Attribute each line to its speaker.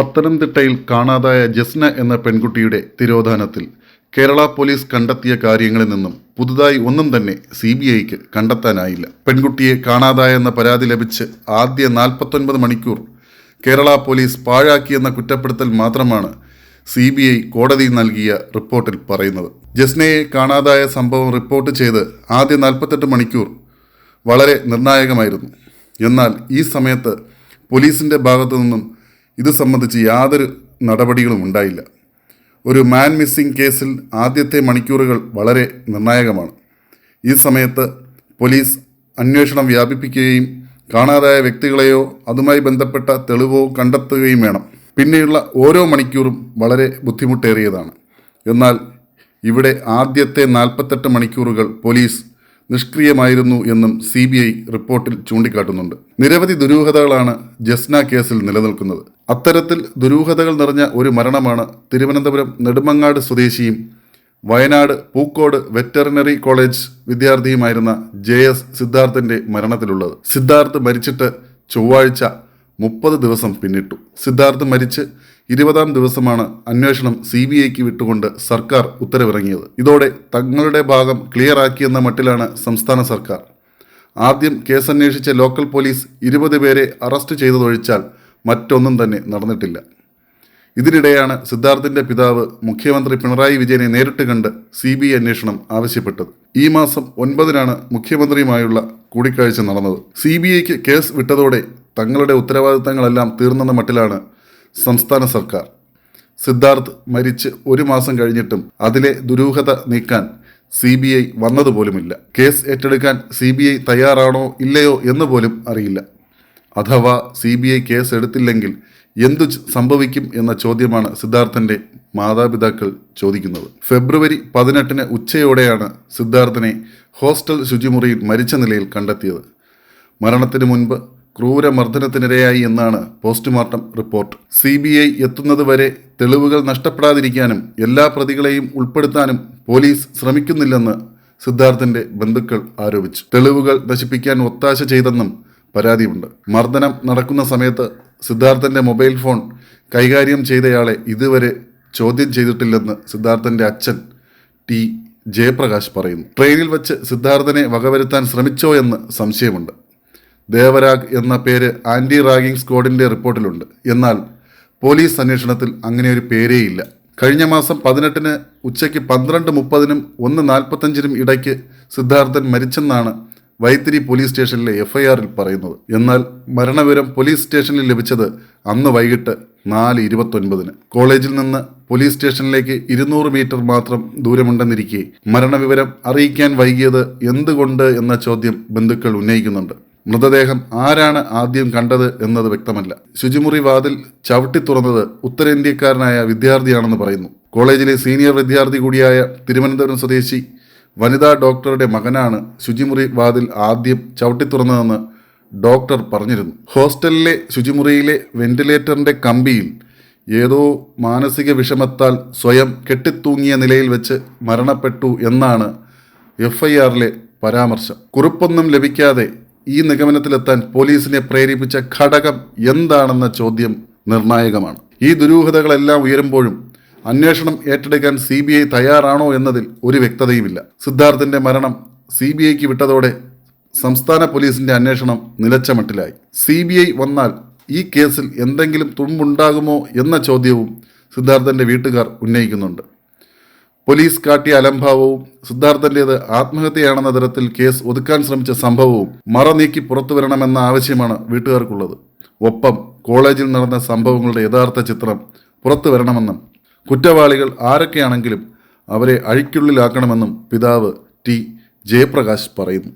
Speaker 1: പത്തനംതിട്ടയിൽ കാണാതായ ജസ്ന എന്ന പെൺകുട്ടിയുടെ തിരോധാനത്തിൽ കേരള പോലീസ് കണ്ടെത്തിയ കാര്യങ്ങളിൽ നിന്നും പുതുതായി ഒന്നും തന്നെ സി ബി ഐക്ക് കണ്ടെത്താനായില്ല. പെൺകുട്ടിയെ കാണാതായെന്ന പരാതി ലഭിച്ച് ആദ്യ നാൽപ്പത്തൊൻപത് മണിക്കൂർ കേരള പോലീസ് പാഴാക്കിയെന്ന കുറ്റപ്പെടുത്തൽ മാത്രമാണ് സി ബി ഐ കോടതിയിൽ നൽകിയ റിപ്പോർട്ടിൽ പറയുന്നത്. ജസ്നയെ കാണാതായ സംഭവം റിപ്പോർട്ട് ചെയ്ത് ആദ്യ നാൽപ്പത്തെട്ട് മണിക്കൂർ വളരെ നിർണായകമായിരുന്നു. എന്നാൽ ഈ സമയത്ത് പോലീസിന്റെ ഭാഗത്തു നിന്നും ഇത് സംബന്ധിച്ച് യാതൊരു നടപടികളും ഉണ്ടായില്ല. ഒരു മാൻ മിസ്സിംഗ് കേസിൽ ആദ്യത്തെ മണിക്കൂറുകൾ വളരെ നിർണായകമാണ്. ഈ സമയത്ത് പോലീസ് അന്വേഷണം വ്യാപിപ്പിക്കുകയും കാണാതായ വ്യക്തികളെയോ അതുമായി ബന്ധപ്പെട്ട തെളിവോ കണ്ടെത്തുകയും വേണം. പിന്നെയുള്ള ഓരോ മണിക്കൂറും വളരെ ബുദ്ധിമുട്ടേറിയതാണ്. എന്നാൽ ഇവിടെ ആദ്യത്തെ നാൽപ്പത്തെട്ട് മണിക്കൂറുകൾ പോലീസ് നിഷ്ക്രിയമായിരുന്നു എന്നും സി ബി ഐ റിപ്പോർട്ടിൽ ചൂണ്ടിക്കാട്ടുന്നുണ്ട്. നിരവധി ദുരൂഹതകളാണ് ജസ്ന കേസിൽ നിലനിൽക്കുന്നത്. അത്തരത്തിൽ ദുരൂഹതകൾ നിറഞ്ഞ ഒരു മരണമാണ് തിരുവനന്തപുരം നെടുമങ്ങാട് സ്വദേശിയും വയനാട് പൂക്കോട് വെറ്ററിനറി കോളേജ് വിദ്യാർത്ഥിയുമായിരുന്ന ജെ എസ് സിദ്ധാർത്ഥിന്റെ മരണത്തിലുള്ളത്. സിദ്ധാർത്ഥ് മരിച്ചിട്ട് ചൊവ്വാഴ്ച മുപ്പത് ദിവസം പിന്നിട്ടു. സിദ്ധാർത്ഥ് മരിച്ച് ഇരുപതാം ദിവസമാണ് അന്വേഷണം സി ബി ഐക്ക് വിട്ടുകൊണ്ട് സർക്കാർ ഉത്തരവിറങ്ങിയത്. ഇതോടെ തങ്ങളുടെ ഭാഗം ക്ലിയർ ആക്കിയെന്ന മട്ടിലാണ് സംസ്ഥാന സർക്കാർ. ആദ്യം കേസന്വേഷിച്ച ലോക്കൽ പോലീസ് ഇരുപത് പേരെ അറസ്റ്റ് ചെയ്തതൊഴിച്ചാൽ മറ്റൊന്നും തന്നെ നടന്നിട്ടില്ല. ഇതിനിടെയാണ് സിദ്ധാർത്ഥിന്റെ പിതാവ് മുഖ്യമന്ത്രി പിണറായി വിജയനെ നേരിട്ട് കണ്ട് സി ബി ഐ അന്വേഷണം ആവശ്യപ്പെട്ടത്. ഈ മാസം ഒൻപതിനാണ് മുഖ്യമന്ത്രിയുമായുള്ള കൂടിക്കാഴ്ച നടന്നത്. സി ബി ഐക്ക് കേസ് വിട്ടതോടെ തങ്ങളുടെ ഉത്തരവാദിത്തങ്ങളെല്ലാം തീർന്നെന്ന മട്ടിലാണ് സംസ്ഥാന സർക്കാർ. സിദ്ധാർത്ഥ് മരിച്ച് ഒരു മാസം കഴിഞ്ഞിട്ടും അതിലെ ദുരൂഹത നീക്കാൻ സി ബി ഐ വന്നതുപോലുമില്ല. കേസ് ഏറ്റെടുക്കാൻ സി ബി ഐ തയ്യാറാണോ ഇല്ലയോ എന്ന് പോലും അറിയില്ല. അഥവാ സി ബി ഐ കേസ് എടുത്തില്ലെങ്കിൽ എന്തു സംഭവിക്കും എന്ന ചോദ്യമാണ് സിദ്ധാർത്ഥന്റെ മാതാപിതാക്കൾ ചോദിക്കുന്നത്. ഫെബ്രുവരി പതിനെട്ടിന് ഉച്ചയോടെയാണ് സിദ്ധാർത്ഥനെ ഹോസ്റ്റൽ ശുചിമുറിയിൽ മരിച്ച നിലയിൽ കണ്ടെത്തിയത്. മരണത്തിന് മുൻപ് ക്രൂരമർദ്ദനത്തിനിരയായി എന്നാണ് postmortem report. C B I എത്തുന്നതുവരെ തെളിവുകൾ നഷ്ടപ്പെടാതിരിക്കാനും എല്ലാ പ്രതികളെയും ഉൾപ്പെടുത്താനും പോലീസ് ശ്രമിക്കുന്നില്ലെന്ന് സിദ്ധാർത്ഥന്റെ ബന്ധുക്കൾ ആരോപിച്ചു. തെളിവുകൾ നശിപ്പിക്കാൻ ഒത്താശ ചെയ്തെന്നും പരാതിയുണ്ട്. മർദ്ദനം നടക്കുന്ന സമയത്ത് സിദ്ധാർത്ഥന്റെ മൊബൈൽ ഫോൺ കൈകാര്യം ചെയ്തയാളെ ഇതുവരെ ചോദ്യം ചെയ്തിട്ടില്ലെന്ന് സിദ്ധാർത്ഥന്റെ അച്ഛൻ ടി. ജയപ്രകാശ് പറയുന്നു. ട്രെയിനിൽ വെച്ച് സിദ്ധാർത്ഥനെ വകവരുത്താൻ ശ്രമിച്ചോ എന്ന് സംശയമുണ്ട്. ദേവരാഗ് എന്ന പേര് ആന്റി റാഗിംഗ് സ്ക്വാഡിന്റെ റിപ്പോർട്ടിലുണ്ട്. എന്നാൽ പോലീസ് അന്വേഷണത്തിൽ അങ്ങനെ ഒരു പേരേയില്ല. കഴിഞ്ഞ മാസം പതിനെട്ടിന് ഉച്ചയ്ക്ക് പന്ത്രണ്ട് മുപ്പതിനും ഒന്ന് നാൽപ്പത്തഞ്ചിനും ഇടയ്ക്ക് സിദ്ധാർത്ഥൻ മരിച്ചെന്നാണ് വൈത്തിരി പോലീസ് സ്റ്റേഷനിലെ എഫ്ഐആറിൽ പറയുന്നത്. എന്നാൽ മരണവിവരം പോലീസ് സ്റ്റേഷനിൽ ലഭിച്ചത് അന്ന് വൈകിട്ട് നാല് ഇരുപത്തൊൻപതിന്. കോളേജിൽ നിന്ന് പോലീസ് സ്റ്റേഷനിലേക്ക് ഇരുന്നൂറ് മീറ്റർ മാത്രം ദൂരമുണ്ടെന്നിരിക്കെ മരണവിവരം അറിയിക്കാൻ വൈകിയത് എന്തുകൊണ്ട് എന്ന ചോദ്യം ബന്ധുക്കൾ ഉന്നയിക്കുന്നുണ്ട്. മൃതദേഹം ആരാണ് ആദ്യം കണ്ടത് എന്നത് വ്യക്തമല്ല. ശുചിമുറി വാതിൽ ചവിട്ടി തുറന്നത് ഉത്തരേന്ത്യക്കാരനായ വിദ്യാർത്ഥിയാണെന്ന് പറയുന്നു. കോളേജിലെ സീനിയർ വിദ്യാർത്ഥി കൂടിയായ തിരുവനന്തപുരം സ്വദേശി വനിതാ ഡോക്ടറുടെ മകനാണ് ശുചിമുറി വാതിൽ ആദ്യം ചവിട്ടി തുറന്നതെന്ന് ഡോക്ടർ പറഞ്ഞിരുന്നു. ഹോസ്റ്റലിലെ ശുചിമുറിയിലെ വെന്റിലേറ്ററിന്റെ കമ്പിയിൽ ഏതോ മാനസിക വിഷമത്താൽ സ്വയം കെട്ടിത്തൂങ്ങിയ നിലയിൽ വെച്ച് മരണപ്പെട്ടു എന്നാണ് എഫ് ഐ ആറിലെ പരാമർശം. കുറിപ്പൊന്നും ലഭിക്കാതെ ഈ നിഗമനത്തിലെത്താൻ പോലീസിനെ പ്രേരിപ്പിച്ച ഘടകം എന്താണെന്ന ചോദ്യം നിർണായകമാണ്. ഈ ദുരൂഹതകളെല്ലാം ഉയരുമ്പോഴും അന്വേഷണം ഏറ്റെടുക്കാൻ സി ബി ഐ തയ്യാറാണോ എന്നതിൽ ഒരു വ്യക്തതയുമില്ല. സിദ്ധാർത്ഥിന്റെ മരണം സി ബി ഐക്ക് വിട്ടതോടെ സംസ്ഥാന പോലീസിന്റെ അന്വേഷണം നിലച്ച മട്ടിലായി സി ബി ഐ വന്നാൽ ഈ കേസിൽ എന്തെങ്കിലും തുമ്പുണ്ടാകുമോ എന്ന ചോദ്യവും സിദ്ധാർത്ഥന്റെ വീട്ടുകാർ ഉന്നയിക്കുന്നുണ്ട്. പോലീസ് കാട്ടിയ അലംഭാവവും സിദ്ധാർത്ഥന്റേത് ആത്മഹത്യയാണെന്ന തരത്തിൽ കേസ് ഒതുക്കാൻ ശ്രമിച്ച സംഭവവും മറ നീക്കി പുറത്തു വരണമെന്ന ആവശ്യമാണ് വീട്ടുകാർക്കുള്ളത്. ഒപ്പം കോളേജിൽ നടന്ന സംഭവങ്ങളുടെ യഥാർത്ഥ ചിത്രം പുറത്തു വരണമെന്നും കുറ്റവാളികൾ ആരൊക്കെയാണെങ്കിലും അവരെ അഴിക്കുള്ളിലാക്കണമെന്നും പിതാവ് ടി ജയപ്രകാശ് പറയുന്നു